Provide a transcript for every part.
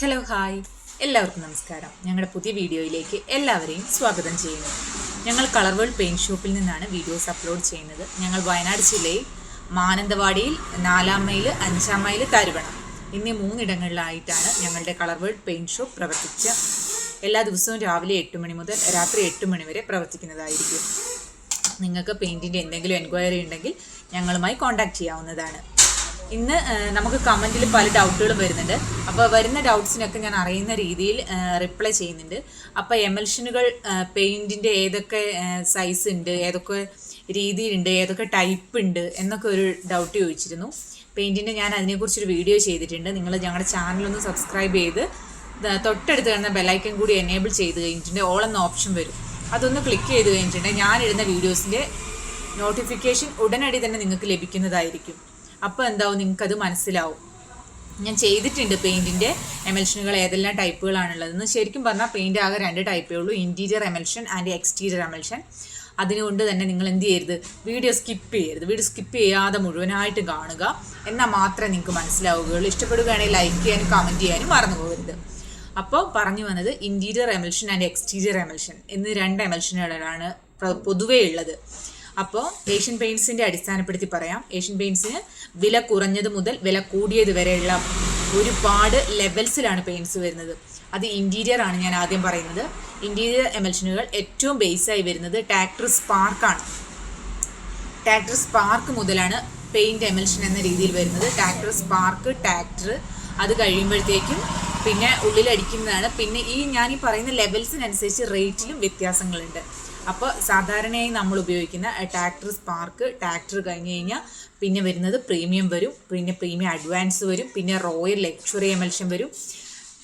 Hello hi എല്ലാവർക്കും നമസ്കാരം. ഞങ്ങളുടെ പുതിയ വീഡിയോയിലേക്ക് എല്ലാവരെയും സ്വാഗതം ചെയ്യുന്നു. ഞങ്ങൾ കളർ വേൾഡ് പെയിന്റ് ഷോപ്പിൽ നിന്നാണ് വീഡിയോസ് അപ്ലോഡ് ചെയ്യുന്നത്. ഞങ്ങൾ വയനാട് ജില്ലയിൽ മാനന്തവാടിയിൽ നാലാം മൈൽ അഞ്ചാം മൈൽ തരുവണം. എന്നീ മൂന്നിടങ്ങളിലായിട്ടാണ് ഞങ്ങളുടെ കളർ വേൾഡ് പെയിന്റ് ഷോപ്പ് പ്രവർത്തിച്ച എല്ലാ ദിവസവും രാവിലെ എട്ട് മണി മുതൽ രാത്രി എട്ട് മണി വരെ പ്രവർത്തിക്കുന്നതായിരിക്കും. നിങ്ങൾക്ക് പെയിന്റിന്റെ എന്തെങ്കിലും എൻക്വയറി ഉണ്ടെങ്കിൽ ഞങ്ങളുമായി കോൺടാക്റ്റ് ചെയ്യാവുന്നതാണ്. ഇന്ന് നമുക്ക് കമന്റിൽ പല ഡൗട്ടുകളും വരുന്നുണ്ട്. അപ്പോൾ വരുന്ന ഡൗട്ട്സിനൊക്കെ ഞാൻ അറിയുന്ന രീതിയിൽ റിപ്ലൈ ചെയ്യുന്നുണ്ട്. അപ്പോൾ എമൽഷനുകൾ പെയിന്റിന്റെ ഏതൊക്കെ സൈസ് ഉണ്ട് ഏതൊക്കെ രീതിയിലുണ്ട് ഏതൊക്കെ ടൈപ്പ് ഉണ്ട് എന്നൊക്കെ ഒരു ഡൗട്ട് ചോദിച്ചിരുന്നു. പെയിന്റിന്റെ ഞാൻ അതിനെക്കുറിച്ചൊരു വീഡിയോ ചെയ്തിട്ടുണ്ട്. നിങ്ങൾ ഞങ്ങളുടെ ചാനലൊന്ന് സബ്സ്ക്രൈബ് ചെയ്ത് തൊട്ടടുത്ത് കാണുന്ന ബെല്ലൈക്കൻ കൂടി എനേബിൾ ചെയ്ത് കഴിഞ്ഞിട്ടുണ്ട് ഓൾ എന്ന ഓപ്ഷൻ വരും. അതൊന്ന് ക്ലിക്ക് ചെയ്ത് കഴിഞ്ഞിട്ടുണ്ടെങ്കിൽ ഞാനിടുന്ന വീഡിയോസിന്റെ നോട്ടിഫിക്കേഷൻ ഉടനടി തന്നെ നിങ്ങൾക്ക് ലഭിക്കുന്നതായിരിക്കും. അപ്പോൾ എന്താവും? നിങ്ങൾക്കത് മനസ്സിലാവും. ഞാൻ ചെയ്തിട്ടുണ്ട് പെയിന്റിന്റെ എമൽഷനുകൾ ഏതെല്ലാം ടൈപ്പുകളാണുള്ളതെന്ന് ശരിക്കും പറഞ്ഞാൽ പെയിന്റ് ആകെ രണ്ട് ടൈപ്പേ ഉള്ളൂ. Interior emulsion and exterior emulsion അതിനുകൊണ്ട് തന്നെ നിങ്ങൾ എന്ത് ചെയ്യരുത്? വീഡിയോ സ്കിപ്പ് ചെയ്യരുത്. വീഡിയോ സ്കിപ്പ് ചെയ്യാതെ മുഴുവനായിട്ട് കാണുക. എന്നാൽ മാത്രമേ നിങ്ങൾക്ക് മനസ്സിലാവുകയുള്ളൂ. ഇഷ്ടപ്പെടുകയാണെങ്കിൽ ലൈക്ക് ചെയ്യാനും കമന്റ് ചെയ്യാനും മറന്നു പോകരുത്. അപ്പോൾ പറഞ്ഞു വന്നത് interior emulsion and exterior emulsion എന്നീ രണ്ട് എമൽഷനുകളാണ് പൊതുവേ ഉള്ളത്. അപ്പോൾ ഏഷ്യൻ പെയിൻസിന്റെ അടിസ്ഥാനപ്പെടുത്തി പറയാം. ഏഷ്യൻ പെയിൻസിന് വില കുറഞ്ഞത് മുതൽ വില കൂടിയത് വരെയുള്ള ഒരുപാട് ലെവൽസിലാണ് പെയിൻസ് വരുന്നത്. അത് ഇന്റീരിയർ ആണ് ഞാൻ ആദ്യം പറയുന്നത്. ഇന്റീരിയർ എമൽഷനുകൾ ഏറ്റവും ബേസായി വരുന്നത് ടാക്ടർ സ്പാർക്കാണ് ടാക്ടർ സ്പാർക്ക് മുതലാണ് പെയിന്റ് എമൽഷൻ എന്ന രീതിയിൽ വരുന്നത്. ടാക്ടർ സ്പാർക്ക് ടാക്ടർ അത് കഴിയുമ്പോഴത്തേക്കും പിന്നെ ഉള്ളിലടിക്കുന്നതാണ്. പിന്നെ ഈ ഞാൻ ഈ പറയുന്ന ലെവൽസിനനുസരിച്ച് റേറ്റിലും വ്യത്യാസങ്ങളുണ്ട്. അപ്പോൾ സാധാരണയായി നമ്മൾ ഉപയോഗിക്കുന്ന ട്രാക്ടർ സ്പാർക്ക് ട്രാക്ടർ കഴിഞ്ഞ് കഴിഞ്ഞാൽ പിന്നെ വരുന്നത് പ്രീമിയം വരും. പിന്നെ പ്രീമിയം അഡ്വാൻസ് വരും. പിന്നെ റോയൽ ലക്ഷറി എമൽഷൻ വരും.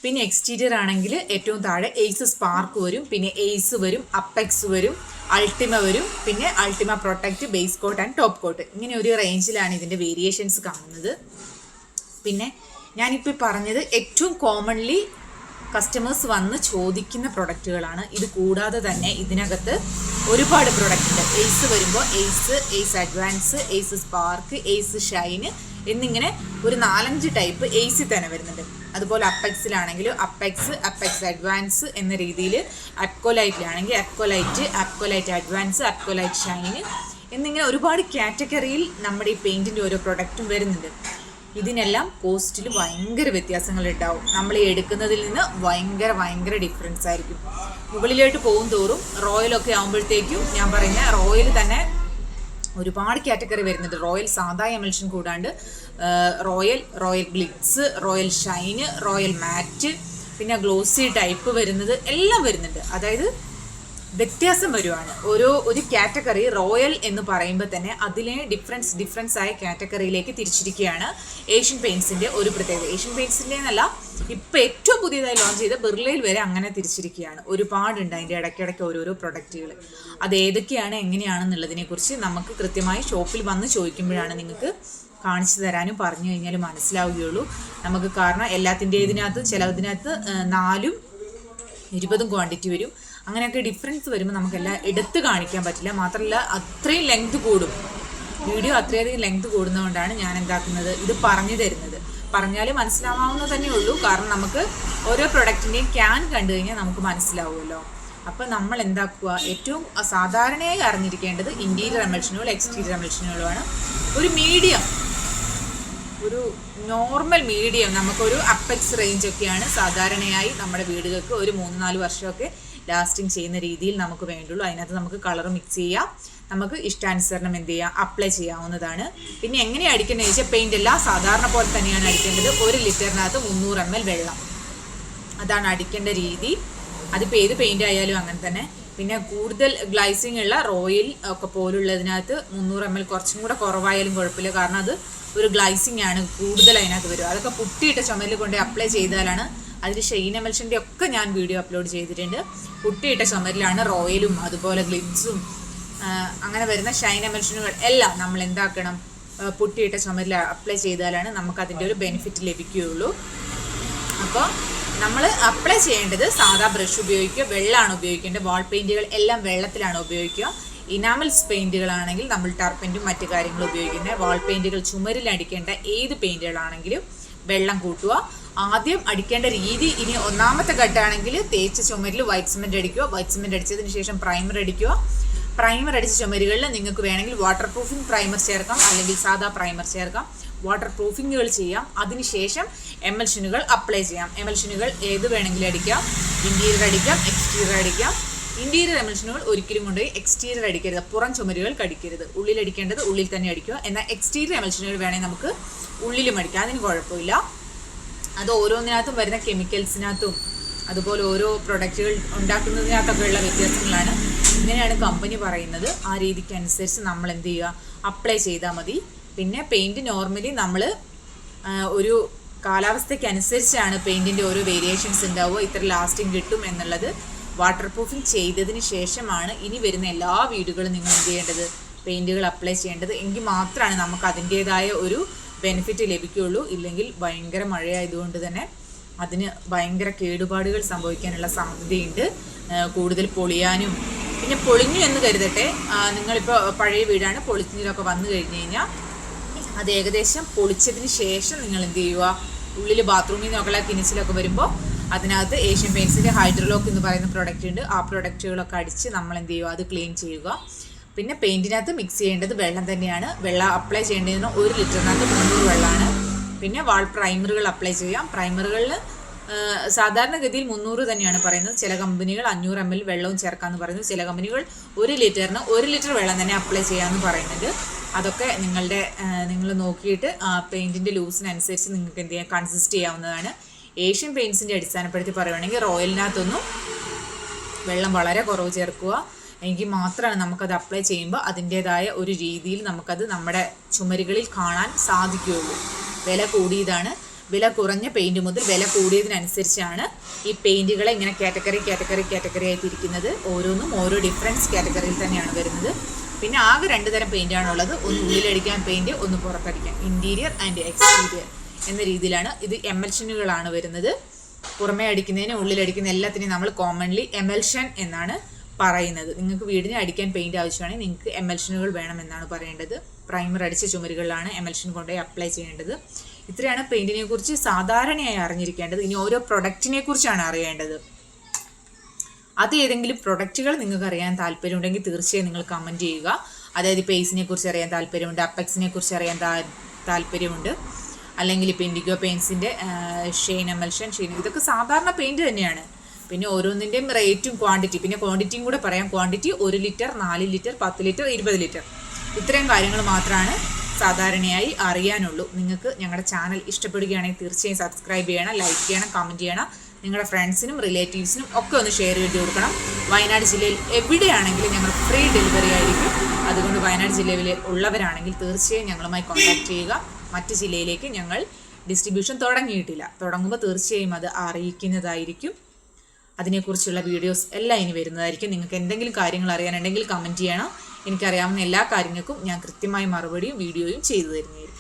പിന്നെ എക്സ്റ്റീരിയർ ആണെങ്കിൽ ഏറ്റവും താഴെ എയ്സ് സ്പാർക്ക് വരും. പിന്നെ എയ്സ് വരും അപ്പെക്സ് വരും അൾട്ടിമ വരും. പിന്നെ Ultima protect base coat and top coat. ഇങ്ങനെ ഒരു റേഞ്ചിലാണ് ഇതിന്റെ വേരിയേഷൻസ് കാണുന്നത്. പിന്നെ ഞാനിപ്പോൾ പറഞ്ഞത് ഏറ്റവും കോമൺലി കസ്റ്റമേഴ്സ് വന്ന് ചോദിക്കുന്ന പ്രൊഡക്റ്റുകളാണ് ഇത് കൂടാതെ തന്നെ ഇതിനകത്ത് ഒരുപാട് പ്രൊഡക്റ്റ് ഉണ്ട്. എയ്സ് വരുമ്പോൾ Ace Ace advance Ace spark Ace shine എന്നിങ്ങനെ ഒരു നാലഞ്ച് ടൈപ്പ് എയ്സിൽ തന്നെ വരുന്നുണ്ട്. അതുപോലെ അപ്പെക്സിലാണെങ്കിലും അപ്പെക്സ് അപ്പെക്സ് അഡ്വാൻസ് എന്ന രീതിയിൽ അപ്കോലൈറ്റിലാണെങ്കിൽ അപ്കോലൈറ്റ് അപ്കോലൈറ്റ് അഡ്വാൻസ് അപ്കോലൈറ്റ് ഷൈന് എന്നിങ്ങനെ ഒരുപാട് കാറ്റഗറിയിൽ നമ്മുടെ ഈ പെയിന്റിന്റെ ഓരോ പ്രൊഡക്റ്റും വരുന്നുണ്ട്. ഇതിനെല്ലാം കോസ്റ്റിൽ ഭയങ്കര വ്യത്യാസങ്ങൾ ഉണ്ടാവും നമ്മൾ എടുക്കുന്നതിൽ നിന്ന് ഭയങ്കര ഭയങ്കര ഡിഫറൻസ് ആയിരിക്കും. മുകളിലോട്ട് പോകും തോറും റോയലൊക്കെ ആകുമ്പോഴത്തേക്കും ഞാൻ പറയുന്ന റോയൽ തന്നെ ഒരുപാട് കാറ്റഗറി വരുന്നുണ്ട്. റോയൽ സാധാ എമൽഷൻ കൂടാണ്ട് royal royal glitz royal shine royal matt പിന്നെ ഗ്ലോസി ടൈപ്പ് വരുന്നത് എല്ലാം വരുന്നുണ്ട്. അതായത് വ്യത്യാസം വരുവാണ്. ഓരോ ഒരു കാറ്റഗറി റോയൽ എന്ന് പറയുമ്പോൾ തന്നെ അതിലെ ഡിഫറൻസ് ഡിഫറൻസ് ആയ കാറ്റഗറിയിലേക്ക് തിരിച്ചിരിക്കുകയാണ് ഏഷ്യൻ പെയിൻസിന്റെ ഒരു പ്രത്യേകത. ഏഷ്യൻ പെയിൻസിന്റെ എന്നല്ല ഇപ്പൊ ഏറ്റവും പുതിയതായി ലോഞ്ച് ചെയ്ത ബിർളയിൽ വരെ അങ്ങനെ തിരിച്ചിരിക്കുകയാണ്. ഒരുപാടുണ്ട് അതിന്റെ ഇടയ്ക്കിടയ്ക്ക് ഓരോരോ പ്രൊഡക്റ്റുകൾ അത് ഏതൊക്കെയാണ് എങ്ങനെയാണെന്നുള്ളതിനെ കുറിച്ച് നമുക്ക് കൃത്യമായി ഷോപ്പിൽ വന്ന് ചോദിക്കുമ്പോഴാണ് നിങ്ങൾക്ക് കാണിച്ചു തരാനും പറഞ്ഞു കഴിഞ്ഞാൽ മനസ്സിലാവുകയുള്ളൂ. നമുക്ക് കാരണം എല്ലാത്തിന്റെ ഇതിനകത്ത് ചിലതിനകത്ത് നാലും ഇരുപതും ക്വാണ്ടിറ്റി വരും. അങ്ങനെയൊക്കെ ഡിഫറൻസ് വരുമ്പോൾ നമുക്കെല്ലാം എടുത്ത് കാണിക്കാൻ പറ്റില്ല. മാത്രമല്ല അത്രയും ലെങ്ത് കൂടും. വീഡിയോ അത്രയധികം ലെങ്ത് കൂടുന്നതുകൊണ്ടാണ് ഞാൻ എന്താക്കുന്നത് ഇത് പറഞ്ഞു തരുന്നത്. പറഞ്ഞാൽ മനസ്സിലാവാവുന്നത് തന്നെ ഉള്ളൂ. കാരണം നമുക്ക് ഓരോ പ്രൊഡക്റ്റിന്റെയും ക്യാൻ കണ്ടു കഴിഞ്ഞാൽ നമുക്ക് മനസ്സിലാവുമല്ലോ. അപ്പോൾ നമ്മൾ എന്താക്കുക? ഏറ്റവും സാധാരണയായി അറിഞ്ഞിരിക്കേണ്ടത് ഇന്റീരിയർ എമൽഷനുകൾ എക്സ്റ്റീരിയർ എമൽഷനുകളുമാണ് ഒരു മീഡിയം ഒരു നോർമൽ മീഡിയം നമുക്കൊരു അപ്പെക്സ് റേഞ്ച് ഒക്കെയാണ് സാധാരണയായി നമ്മുടെ വീടുകൾക്ക് ഒരു മൂന്ന് നാല് വർഷമൊക്കെ ലാസ്റ്റിംഗ് ചെയ്യുന്ന രീതിയിൽ നമുക്ക് വേണ്ടുള്ളൂ അതിനകത്ത് നമുക്ക് കളർ മിക്സ് ചെയ്യാം. നമുക്ക് ഇഷ്ടാനുസരണം എന്ത് ചെയ്യാം? അപ്ലൈ ചെയ്യാവുന്നതാണ്. പിന്നെ എങ്ങനെ അടിക്കേണ്ടത് വെച്ചാൽ പെയിന്റ് എല്ലാം സാധാരണ പോലെ തന്നെയാണ് അടിക്കേണ്ടത്. ഒരു ലിറ്ററിനകത്ത് മുന്നൂറ് എം എൽ വെള്ളം. അതാണ് അടിക്കേണ്ട രീതി. അതിപ്പോൾ ഏത് പെയിന്റ് ആയാലും അങ്ങനെ തന്നെ. പിന്നെ കൂടുതൽ ഗ്ലൈസിങ് ഉള്ള റോയിൽ ഒക്കെ പോലുള്ളതിനകത്ത് മുന്നൂറ് എം എൽ കുറച്ചും കൂടെ കുറവായാലും കുഴപ്പമില്ല. കാരണം അത് ഒരു ഗ്ലൈസിങ് ആണ് കൂടുതൽ അതിനകത്ത് വരും അതൊക്കെ പുട്ടിയിട്ട ചുമലിൽ കൊണ്ട് അപ്ലൈ ചെയ്താലാണ് അതിൽ ഷെയ്ൻ എമൽഷന്റെ ഒക്കെ ഞാൻ വീഡിയോ അപ്ലോഡ് ചെയ്തിട്ടുണ്ട്. കുട്ടിയിട്ട ചുമരിലാണ് റോയലും അതുപോലെ ഗ്ലിംസും അങ്ങനെ വരുന്ന ഷൈൻ എമൽഷനുകൾ എല്ലാം നമ്മൾ എന്താക്കണം? പുട്ടിയിട്ട ചുമരിൽ അപ്ലൈ ചെയ്താലാണ് നമുക്ക് അതിന്റെ ഒരു ബെനിഫിറ്റ് ലഭിക്കുകയുള്ളൂ. അപ്പോൾ നമ്മൾ അപ്ലൈ ചെയ്യേണ്ടത് സാധാ ബ്രഷ് ഉപയോഗിക്കുക വെള്ളമാണ് ഉപയോഗിക്കേണ്ടത് വാൾ പെയിന്റുകൾ എല്ലാം വെള്ളത്തിലാണ് ഉപയോഗിക്കുക. ഇനാമൽസ് പെയിന്റുകളാണെങ്കിൽ നമ്മൾ ടർപ്പിന്റും മറ്റു കാര്യങ്ങളും ഉപയോഗിക്കുന്നത്. വാൾ പെയിന്റുകൾ ചുമരിൽ അടിക്കേണ്ട ഏത് പെയിന്റുകളാണെങ്കിലും വെള്ളം കൂട്ടുക. ആദ്യം അടിക്കേണ്ട രീതി ഇനി ഒന്നാമത്തെ ഘട്ടമാണെങ്കിൽ തേച്ച ചുമരിൽ വൈറ്റ് സിമെന്റ് അടിക്കുക. വൈറ്റ് സിമെന്റ് അടിച്ചതിന് ശേഷം പ്രൈമർ അടിക്കുക. പ്രൈമർ അടിച്ച ചുമരുകളിൽ നിങ്ങൾക്ക് വേണമെങ്കിൽ വാട്ടർ പ്രൂഫിംഗ് പ്രൈമർ ചേർക്കാം. അല്ലെങ്കിൽ സാധാ പ്രൈമർ ചേർക്കാം. വാട്ടർ പ്രൂഫിങ്ങുകൾ ചെയ്യാം അതിനുശേഷം എമൽഷനുകൾ അപ്ലൈ ചെയ്യാം. എമൽഷനുകൾ ഏത് വേണമെങ്കിലും അടിക്കാം. ഇന്റീരിയർ അടിക്കാം എക്സ്റ്റീരിയർ അടിക്കാം. ഇന്റീരിയർ എമൽഷനുകൾ ഒരിക്കലും കൊണ്ടുപോയി എക്സ്റ്റീരിയർ അടിക്കരുത്. പുറം ചുമരുകൾ കടിക്കരുത്. ഉള്ളിൽ അടിക്കേണ്ടത് ഉള്ളിൽ തന്നെ അടിക്കുക. എന്നാൽ എക്സ്റ്റീരിയർ എമൽഷനുകൾ വേണമെങ്കിൽ നമുക്ക് ഉള്ളിലും അടിക്കാം. അതിന് കുഴപ്പമില്ല. അത് ഓരോന്നിനകത്തും വരുന്ന കെമിക്കൽസിനകത്തും അതുപോലെ ഓരോ പ്രൊഡക്റ്റുകൾ ഉണ്ടാക്കുന്നതിനകത്തൊക്കെ ഉള്ള വ്യത്യാസങ്ങളാണ്. ഇങ്ങനെയാണ് കമ്പനി പറയുന്നത്. ആ രീതിക്ക് അനുസരിച്ച് നമ്മൾ എന്ത് ചെയ്യുക? അപ്ലൈ ചെയ്താൽ മതി. പിന്നെ പെയിന്റ് നോർമലി നമ്മൾ ഒരു കാലാവസ്ഥയ്ക്ക് അനുസരിച്ചാണ് പെയിന്റിന്റെ ഓരോ വേരിയേഷൻസ് ഉണ്ടാവുക. ഇത്ര ലാസ്റ്റിംഗ് കിട്ടും എന്നുള്ളത് വാട്ടർ പ്രൂഫിംഗ് ചെയ്തതിന് ശേഷമാണ് ഇനി വരുന്ന എല്ലാ വീടുകളും നിങ്ങൾ എന്ത് ചെയ്യേണ്ടത്? പെയിന്റുകൾ അപ്ലൈ ചെയ്യേണ്ടത്. എങ്കിൽ മാത്രമാണ് നമുക്ക് അതിന്റേതായ ഒരു ബെനിഫിറ്റ് ലഭിക്കുകയുള്ളൂ. ഇല്ലെങ്കിൽ ഭയങ്കര മഴയായതുകൊണ്ട് തന്നെ അതിന് ഭയങ്കര കേടുപാടുകൾ സംഭവിക്കാനുള്ള സാധ്യതയുണ്ട്. കൂടുതൽ പൊളിയാനും പിന്നെ പൊളിഞ്ഞു എന്ന് കരുതട്ടെ. നിങ്ങളിപ്പോൾ പഴയ വീടാണ് പൊളിച്ചതിലൊക്കെ വന്നു കഴിഞ്ഞ് കഴിഞ്ഞാൽ അത് ഏകദേശം പൊളിച്ചതിന് ശേഷം നിങ്ങൾ എന്ത് ചെയ്യുക ഉള്ളിൽ ബാത്റൂമിൽ നിന്നൊക്കെ കിനിച്ചിലൊക്കെ വരുമ്പോൾ അതിനകത്ത് ഏഷ്യൻ പെയിൻസിന്റെ ഹൈഡ്രോലോക്ക് എന്ന് പറയുന്ന പ്രൊഡക്റ്റ് ഉണ്ട്. ആ പ്രൊഡക്റ്റുകളൊക്കെ അടിച്ച് നമ്മൾ എന്ത് ചെയ്യുക അത് ക്ലീൻ ചെയ്യുക. പിന്നെ പെയിന്റിനകത്ത് മിക്സ് ചെയ്യേണ്ടത് വെള്ളം തന്നെയാണ്. വെള്ളം അപ്ലൈ ചെയ്യേണ്ടതിന് ഒരു ലിറ്ററിനകത്ത് മുന്നൂറ് വെള്ളമാണ്. പിന്നെ വാൾ പ്രൈമറുകൾ അപ്ലൈ ചെയ്യാം. പ്രൈമറുകളിൽ സാധാരണഗതിയിൽ മുന്നൂറ് തന്നെയാണ് പറയുന്നത്. ചില കമ്പനികൾ അഞ്ഞൂറ് എം എൽ വെള്ളവും ചേർക്കാമെന്ന് പറയുന്നു. ചില കമ്പനികൾ ഒരു ലിറ്ററിന് ഒരു ലിറ്റർ വെള്ളം തന്നെ അപ്ലൈ ചെയ്യാമെന്ന് പറയുന്നുണ്ട്. അതൊക്കെ നിങ്ങളുടെ നിങ്ങൾ നോക്കിയിട്ട് ആ പെയിന്റിന്റെ ലൂസിനനുസരിച്ച് നിങ്ങൾക്ക് എന്ത് ചെയ്യാം? കൺസിസ്റ്റ് ചെയ്യാവുന്നതാണ്. ഏഷ്യൻ പെയിൻസിന്റെ അടിസ്ഥാനപ്പെടുത്തി പറയുകയാണെങ്കിൽ റോയലിനകത്തൊന്നും വെള്ളം വളരെ കുറവ് ചേർക്കുക. എങ്കിൽ മാത്രമാണ് നമുക്കത് അപ്ലൈ ചെയ്യുമ്പോൾ അതിന്റേതായ ഒരു രീതിയിൽ നമുക്കത് നമ്മുടെ ചുമരുകളിൽ കാണാൻ സാധിക്കുകയുള്ളൂ. വില കൂടിയതാണ്. വില കുറഞ്ഞ പെയിന്റ് മുതൽ വില കൂടിയതിനനുസരിച്ചാണ് ഈ പെയിന്റുകളെ ഇങ്ങനെ കാറ്റഗറി കാറ്റഗറി കാറ്റഗറി ആയി തിരിക്കുന്നത്. ഓരോന്നും ഓരോ ഡിഫറൻസ് കാറ്റഗറിയിൽ തന്നെയാണ് വരുന്നത്. പിന്നെ ആകെ രണ്ട് തരം പെയിന്റ് ആണുള്ളത് ഒന്ന് ഉള്ളിലടിക്കാൻ പെയിന്റ് ഒന്ന് പുറത്തടിക്കാൻ. ഇന്റീരിയർ ആൻഡ് എക്സ്റ്റീരിയർ എന്ന രീതിയിലാണ് ഇത് എമൽഷനുകളാണ് വരുന്നത്. പുറമേ അടിക്കുന്നതിന് ഉള്ളിലടിക്കുന്ന എല്ലാത്തിനെയും നമ്മൾ കോമൺലി എമൽഷൻ എന്നാണ് പറയുന്നത്. നിങ്ങൾക്ക് വീടിന് അടിക്കാൻ പെയിന്റ് ആവശ്യമാണെങ്കിൽ നിങ്ങൾക്ക് എമൽഷനുകൾ വേണമെന്നാണ് പറയേണ്ടത്. പ്രൈമർ അടിച്ച ചുമരുകളിലാണ് എമൽഷൻ കൊണ്ടുപോയി അപ്ലൈ ചെയ്യേണ്ടത്. ഇത്രയാണ് പെയിന്റിനെ കുറിച്ച് സാധാരണയായി അറിഞ്ഞിരിക്കേണ്ടത്. ഇനി ഓരോ പ്രൊഡക്റ്റിനെ കുറിച്ചാണ് അറിയേണ്ടത്. അത് ഏതെങ്കിലും പ്രൊഡക്റ്റുകൾ നിങ്ങൾക്ക് അറിയാൻ താല്പര്യമുണ്ടെങ്കിൽ തീർച്ചയായും നിങ്ങൾ കമന്റ് ചെയ്യുക. അതായത് പേസിനെ കുറിച്ച് അറിയാൻ താല്പര്യമുണ്ട് അപ്പെക്സിനെ കുറിച്ച് അറിയാൻ താല്പര്യമുണ്ട്. അല്ലെങ്കിൽ ഇപ്പോൾ ഇൻഡിഗോ പെയിൻസിന്റെ ഷെയ്ൻ എമൽഷൻ ഷെയ്ൻ ഇതൊക്കെ സാധാരണ പെയിന്റ് തന്നെയാണ്. പിന്നെ ഓരോന്നിന്റെയും റേറ്റും ക്വാണ്ടിറ്റി പിന്നെ ക്വാണ്ടിറ്റിയും കൂടെ പറയാം. ക്വാണ്ടിറ്റി ഒരു ലിറ്റർ നാല് ലിറ്റർ പത്ത് ലിറ്റർ ഇരുപത് ലിറ്റർ. ഇത്രയും കാര്യങ്ങൾ മാത്രമാണ് സാധാരണയായി അറിയാനുള്ളൂ. നിങ്ങൾക്ക് ഞങ്ങളുടെ ചാനൽ ഇഷ്ടപ്പെടുകയാണെങ്കിൽ തീർച്ചയായും സബ്സ്ക്രൈബ് ചെയ്യണം ലൈക്ക് ചെയ്യണം കമന്റ് ചെയ്യണം. നിങ്ങളുടെ ഫ്രണ്ട്സിനും റിലേറ്റീവ്സിനും ഒക്കെ ഒന്ന് ഷെയർ ചെയ്ത് കൊടുക്കണം. വയനാട് ജില്ലയിൽ എവിടെയാണെങ്കിലും ഞങ്ങൾ ഫ്രീ ഡെലിവറി ആയിരിക്കും. അതുകൊണ്ട് വയനാട് ജില്ലയിൽ ഉള്ളവരാണെങ്കിൽ തീർച്ചയായും ഞങ്ങളുമായി കോൺടാക്ട് ചെയ്യുക. മറ്റ് ജില്ലയിലേക്ക് ഞങ്ങൾ ഡിസ്ട്രിബ്യൂഷൻ തുടങ്ങിയിട്ടില്ല. തുടങ്ങുമ്പോൾ തീർച്ചയായും അത് അറിയിക്കുന്നതായിരിക്കും. അതിനെക്കുറിച്ചുള്ള വീഡിയോസ് എല്ലാം ഇനി വരുന്നതായിരിക്കും. നിങ്ങൾക്ക് എന്തെങ്കിലും കാര്യങ്ങൾ അറിയാനുണ്ടെങ്കിൽ കമന്റ് ചെയ്യണം. എനിക്കറിയാവുന്ന എല്ലാ കാര്യങ്ങൾക്കും ഞാൻ കൃത്യമായ മറുപടിയും വീഡിയോയും ചെയ്തു തരുന്നതായിരിക്കും.